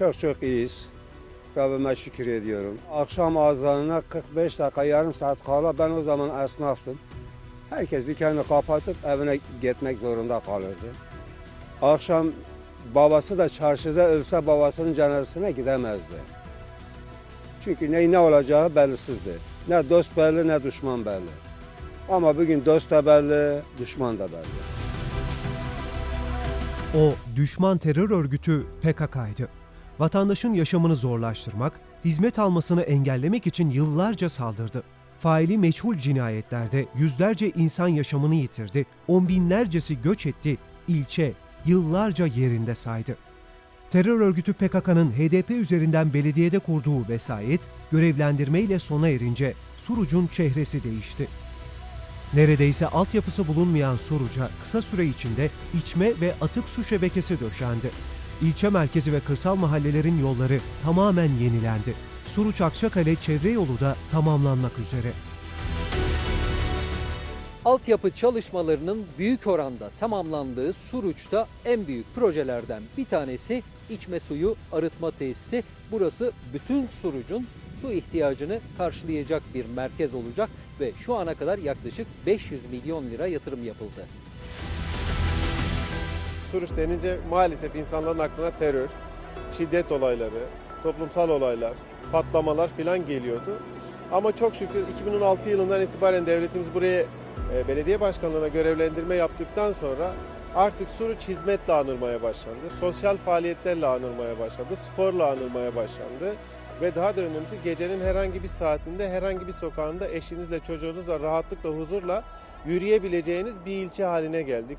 Çok çok iyiyiz. Rabbime şükür ediyorum. Akşam azanına 45 dakika yarım saat kala ben o zaman esnaftım. Herkes dükkanını kapatıp evine gitmek zorunda kalırdı. Akşam babası da çarşıda ölse babasının cenazesine gidemezdi. Çünkü ne, ne olacağı bellisizdi. Ne dost belli ne düşman belli. Ama bugün dost da belli, düşman da belli. O düşman terör örgütü PKK'ydı. Vatandaşın yaşamını zorlaştırmak, hizmet almasını engellemek için yıllarca saldırdı. Faili meçhul cinayetlerde yüzlerce insan yaşamını yitirdi, on binlercesi göç etti, ilçe yıllarca yerinde saydı. Terör örgütü PKK'nın HDP üzerinden belediyede kurduğu vesayet, görevlendirmeyle sona erince Suruç'un çehresi değişti. Neredeyse altyapısı bulunmayan Suruç'a kısa süre içinde içme ve atık su şebekesi döşendi. İlçe merkezi ve kırsal mahallelerin yolları tamamen yenilendi. Suruç Akçakale çevre yolu da tamamlanmak üzere. Altyapı çalışmalarının büyük oranda tamamlandığı Suruç'ta en büyük projelerden bir tanesi içme suyu arıtma tesisi. Burası bütün Suruç'un su ihtiyacını karşılayacak bir merkez olacak ve şu ana kadar yaklaşık 500 milyon lira yatırım yapıldı. Suruç denince maalesef insanların aklına terör, şiddet olayları, toplumsal olaylar, patlamalar filan geliyordu. Ama çok şükür 2016 yılından itibaren devletimiz buraya e, belediye başkanlığına görevlendirme yaptıktan sonra artık Suruç hizmetle anılmaya başlandı. Sosyal faaliyetlerle anılmaya başlandı, sporla anılmaya başlandı. Ve daha da önemlisi gecenin herhangi bir saatinde herhangi bir sokağında eşinizle çocuğunuzla rahatlıkla huzurla yürüyebileceğiniz bir ilçe haline geldik.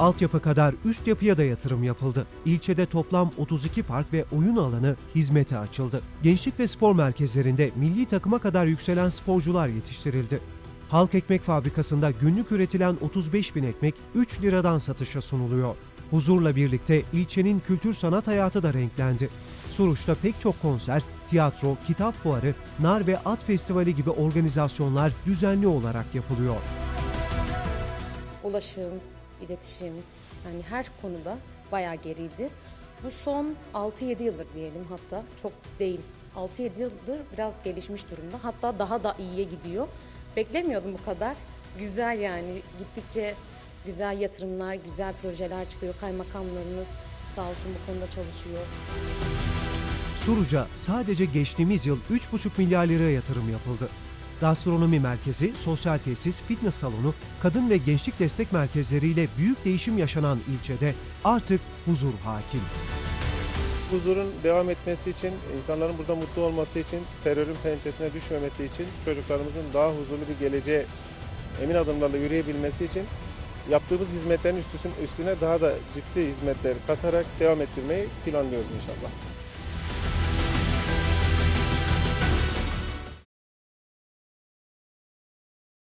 Altyapı kadar üst yapıya da yatırım yapıldı. İlçede toplam 32 park ve oyun alanı hizmete açıldı. Gençlik ve spor merkezlerinde milli takıma kadar yükselen sporcular yetiştirildi. Halk Ekmek Fabrikası'nda günlük üretilen 35 bin ekmek 3 liradan satışa sunuluyor. Huzurla birlikte ilçenin kültür sanat hayatı da renklendi. Suruç'ta pek çok konser, tiyatro, kitap fuarı, nar ve at festivali gibi organizasyonlar düzenli olarak yapılıyor. ulaşım, iletişim yani her konuda bayağı geriydi. Bu son 6-7 yıldır diyelim hatta çok değil 6-7 yıldır biraz gelişmiş durumda. Hatta daha da iyiye gidiyor. Beklemiyordum bu kadar. Güzel yani gittikçe güzel yatırımlar, güzel projeler çıkıyor. Kaymakamlarımız sağ olsun bu konuda çalışıyor. Suruç'a sadece geçtiğimiz yıl 3,5 milyar lira yatırım yapıldı. Gastronomi merkezi, sosyal tesis, fitness salonu, kadın ve gençlik destek merkezleriyle büyük değişim yaşanan ilçede artık huzur hakim. huzurun devam etmesi için, insanların burada mutlu olması için, terörün pençesine düşmemesi için, çocuklarımızın daha huzurlu bir geleceğe emin adımlarla yürüyebilmesi için yaptığımız hizmetlerin üstüne daha da ciddi hizmetler katarak devam ettirmeyi planlıyoruz inşallah.